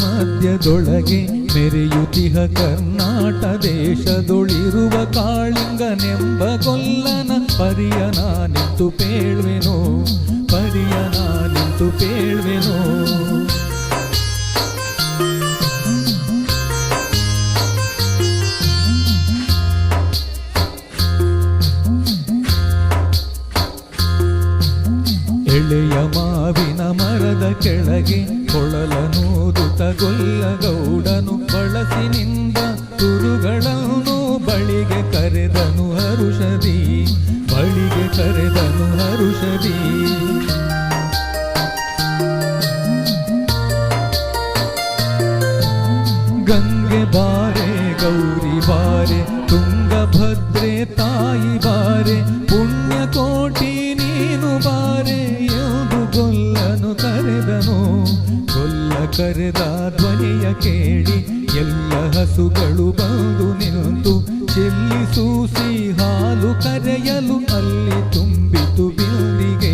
ಕೆಳಗೆ ಮೆರೆಯುತಿಹ ಕರ್ನಾಟ ದೇಶದೊಳಿರುವ ಕಾಳಿಂಗನೆಂಬ ಕೊಲ್ಲನ ಪರಿಯ ನಿಂತು ಪೇಳ್ವೆನೋ ಪರಿಯ ನಿಂತು ಪೇಳ್ವೆನೋ. ಕೆಳಗೆ ಕೊಳಲನೂದುತ ಗೊಲ್ಲ ಗೌಡನು ಬಳಸಿನಿಂದ ತುರುಗಳನ್ನು ಬಳಿಗೆ ಕರೆದನು ಹರುಷದಿ ಬಳಿಗೆ ಕರೆದನು ಹರುಷದಿ ಕರೆದ ಧ್ವನಿಯ ಕೇಳಿ ಎಲ್ಲ ಹಸುಗಳು ಬಂದು ನಿಂತು ಚೆಲ್ಲಿ ಸೂಸಿ ಹಾಲು ಕರೆಯಲು ಅಲ್ಲಿ ತುಂಬಿತು ಬಿಲ್ಲಿಗೆ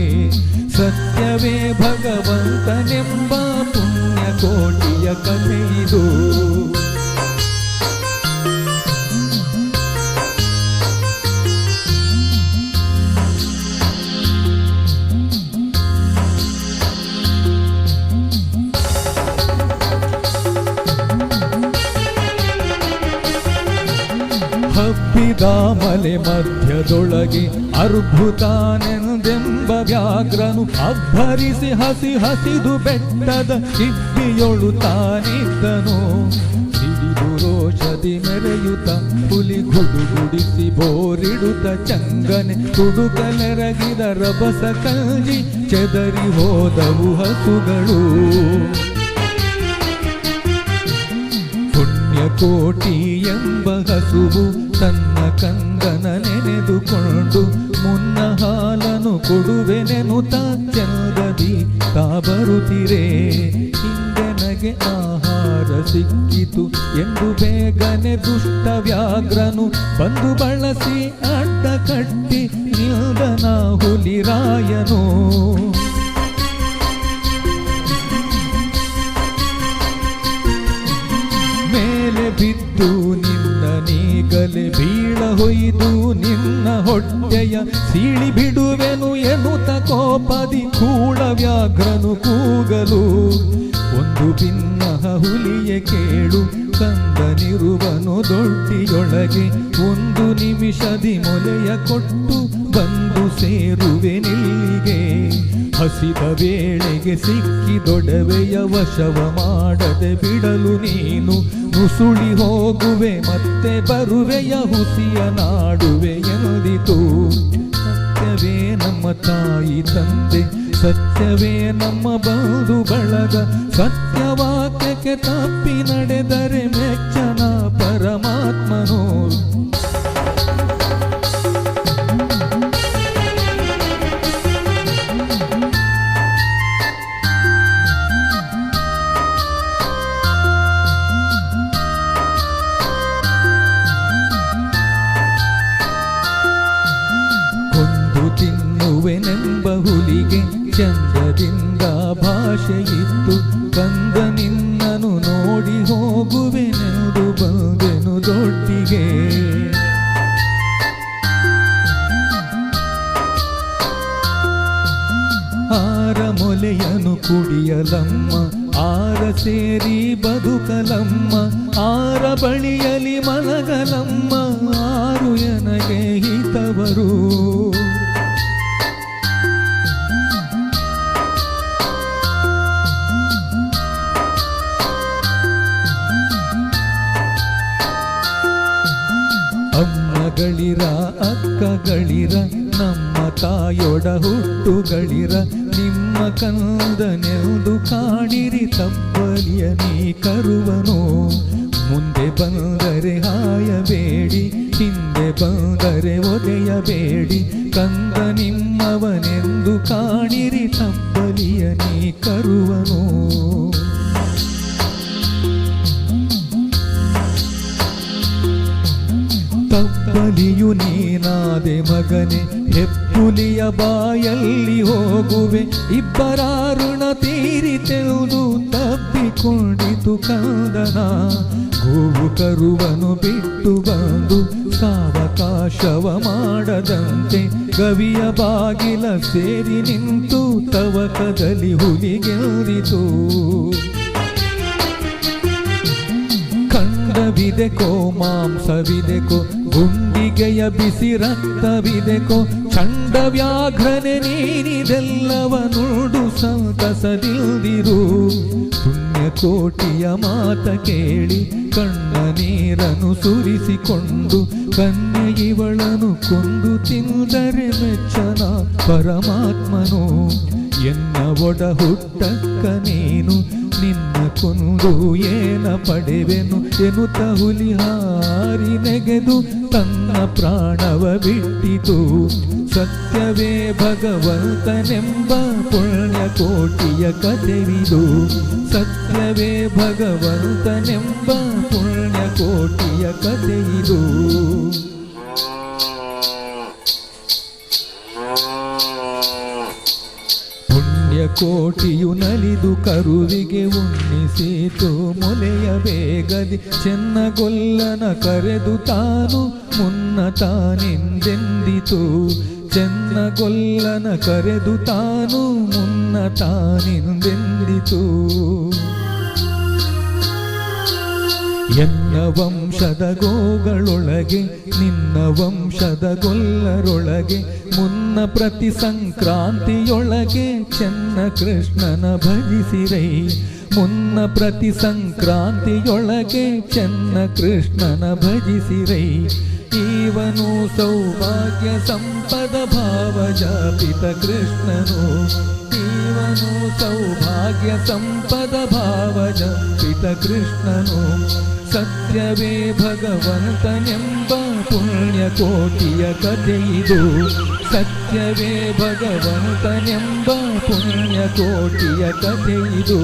ಮಲೆ ಮಧ್ಯದೊಳಗೆ ಅರ್ಭುತಾನೆಂದೆಂಬ ವ್ಯಾಘ್ರನು ಅಬ್ಬರಿಸಿ ಹಸಿ ಹಸಿದು ಬೆಟ್ಟದ ಇಬ್ಬಿಯೊಳು ತಾನಿದ್ದನು. ಹಿಡಿದು ರೋಷದಿ ಮೆರೆಯುತ್ತ ಹುಲಿ ಗುಡುಗುಡಿಸಿ ಬೋರಿಡುತ್ತ ಚಂಗನೆ ತುಡುಕಲೆರಗಿದ ರಭಸ ಕಂಜಿ ಚೆದರಿ ಹೋದವು ಹಸುಗಳು. ಪುಣ್ಯಕೋಟಿ ಎಂಬ ಹಸುವು ತನ್ನ ಕಂಗನ ನೆನೆದುಕೊಂಡು ಮುನ್ನ ಹಾಲನು ಕೊಡುವೆನೆನುತ ಚಂದದಿ ತಾ ಬರುತ್ತಿರೆ ಹಿಂದೆ ನಗೆ ಆಹಾರ ಸಿಕ್ಕಿತು ಎಂದು ಬೇಗನೆ ದುಷ್ಟ ವ್ಯಾಘ್ರನು ಬಂದು ಬಳಸಿ ಅಡ್ಡ ಕಟ್ಟಿ ನಿಲ್ದನ ಹುಲಿರಾಯನು ನೀಗಲೆ ಬೀಳ ಹೊಯ್ದು ನಿನ್ನ ಹೊಟ್ಟೆಯ ಸೀಳಿ ಬಿಡುವೆನು ಎನ್ನುತ್ತ ಕೋಪದಿ ಕೂಳ ವ್ಯಾಘ್ರನು ಕೂಗಲು. ಒಂದು ಭಿನ್ನ ಹುಲಿಯ ಕೇಳು, ಕಂದನಿರುವನು ದೊಡ್ಡಿಯೊಳಗೆ ಒಂದು ನಿಮಿಷದಿ ಮೊಲೆಯ ಕೊಟ್ಟು ಬಂದು ಸೇರುವೆ ನಿಲ್ಲಿಗೆ. ಹಸಿದ ವೇಳೆಗೆ ಸಿಕ್ಕಿ ದೊಡವೆಯ ವಶವ ಮಾಡದೆ ಬಿಡಲು ನೀನು ನುಸುಳಿ ಹೋಗುವೆ, ಮತ್ತೆ ಬರುವೆಯ ಹುಸಿಯ ನಾಡುವೆ ಎಂದಿತು. ಸತ್ಯವೇ ನಮ್ಮ ತಾಯಿ ತಂದೆ, ಸತ್ಯವೇ ನಮ್ಮ ಬಂಧು ಬಳಗ ಸತ್ಯವಾಕ್ಯಕ್ಕೆ ತಪ್ಪಿ ನಡೆದರೆ ತಿನ್ನುವೆನೆಂಬ ಹುಲಿಗೆ ಚಂದದಿಂದ ಭಾಷೆಯಿತ್ತು. ಕಂದ ನಿನ್ನನು ನೋಡಿ ಹೋಗುವೆನೆಂದು ಬಂದೆನು ದೊಡ್ಡಿಗೆ ಆರ ಮೊಲೆಯನು ಕುಡಿಯಲಮ್ಮ, ಆರ ಸೇರಿ ಬದುಕಲಮ್ಮ, ಆರ ಬಳಿಯಲಿ ಮಲಗಲಮ್ಮ, ಆರು ಎನಗೆ ಹಿತವರು. ಅಮ್ಮಗಳಿರ ಅಕ್ಕಗಳಿರ ನಮ್ಮ ತಾಯೊಡ ಹುಟ್ಟುಗಳಿರ ನಿಮ್ಮ ಕಂದನೆಂದು ಕಾಣಿರಿ ತಪ್ಪಲಿಯ ನೀ ಕರುವನು. ಮುಂದೆ ಬಂದರೆ ಹಾಯಬೇಡಿ, ಹಿಂದೆ ಬಂದರೆ ಒದೆಯಬೇಡಿ, ಕಂದ ನಿಮ್ಮವನೆಂದು ಕಾಣಿರಿ ತಪ್ಪಲಿಯ ನೀ ಕರುವನು. ತಪ್ಪಲಿಯು ನೀನಾದೆ ಮಗನೆ, ಹೆಪ್ಪುಲಿಯ ಬಾಯಲ್ಲಿ ಹೋಗುವೆ. ಇಬ್ಬರ ಋಣ ತೀರಿತೆವುದು ತಪ್ಪಿ ತಪ್ಪಿಕೊಂಡಿತು ಕಂದನ. ಗೋವು ಕರುವನು ಬಿಟ್ಟು ಬಂದು ಸಾವಕಾಶವ ಮಾಡದಂತೆ. ಗವಿಯ ಬಾಗಿಲ ಸೇರಿ ನಿಂತು ತವಕದಲ್ಲಿ ಕೋ ಮಾಂಸವಿದೆ ಮಾಂಸವಿದೆಕೋ ಗುಂಡಿಗೆಯ ಬಿಸಿ ರಕ್ತವಿದೆಕೋ ಚಂಡ ವ್ಯಾಘ್ರನೆ ನೀನಿದೆಲ್ಲವ ನೋಡು ಸಂತಸದಿಲ್ದಿರು ಪುಣ್ಯಕೋಟಿಯ ಮಾತ ಕೇಳಿ ಕಣ್ಣ ನೀರನ್ನು ಸುರಿಸಿಕೊಂಡು, ಕನ್ಯೆ ಇವಳನು ಕೊಂದು ತಿಂದರೆ ಮೆಚ್ಚನ ಪರಮಾತ್ಮನು. ಎನ್ನ ಒಡ ಹುಟ್ಟಕ್ಕ ನೀನು, ನಿನ್ನ ಕೊಂದು ಏನ ಪಡೆವೆನು? ಎನ್ನುತ್ತ ಹುಲಿ ಹಾರಿ ನೆಗೆದು ತನ್ನ ಪ್ರಾಣವ ಬಿಟ್ಟಿತು. ಸತ್ಯವೇ ಭಗವಂತನೆಂಬ ಪುಣ್ಯ ಕೋಟಿಯ ಕಥೆವಿದು. ಸತ್ಯವೇ ಭಗವಂತನೆಂಬ ಪುಣ್ಯ ಕೋಟಿಯ ಕಥೆಯಿದು ಪುಣ್ಯಕೋಟಿಯು ನಲಿದು ಕರುವಿಗೆ ಉಣ್ಣಿಸಿತು. ಮೊಲೆಯ ಬೇಗದಿ ಚೆನ್ನಗೊಲ್ಲನ ಕರೆದು ತಾನು ಮುನ್ನ ತಾನೆಂದೆಂದಿತು ಚೆನ್ನಗೊಲ್ಲನ ಕರೆದು ತಾನು ಮುನ್ನ ತಾನೆಂದೆಂದಿತು ಎನ್ನ ವಂಶದ ಗೋಗಳೊಳಗೆ, ನಿನ್ನ ವಂಶದ ಗೊಲ್ಲರೊಳಗೆ, ಮುನ್ನ ಪ್ರತಿ ಸಂಕ್ರಾಂತಿಯೊಳಗೆ ಚೆನ್ನ ಕೃಷ್ಣನ ಭಜಿಸಿರೈ. ಮುನ್ನ ಪ್ರತಿ ಸಂಕ್ರಾಂತಿಯೊಳಗೆ ಚೆನ್ನ ಕೃಷ್ಣನ ಭಜಿಸಿರೈ. ಈವನು ಸೌಭಾಗ್ಯ ಸಂಪದ ಭಾವ ಜಾಪಿತ ಕೃಷ್ಣನು कृष्णनो सौभाग्यसम्पदभावजं पितकृष्णनो सत्यवे भगवन्तं वा पुण्यकोटियकैव सत्यवे भगवन्तं वा पुण्यकोटियकैरु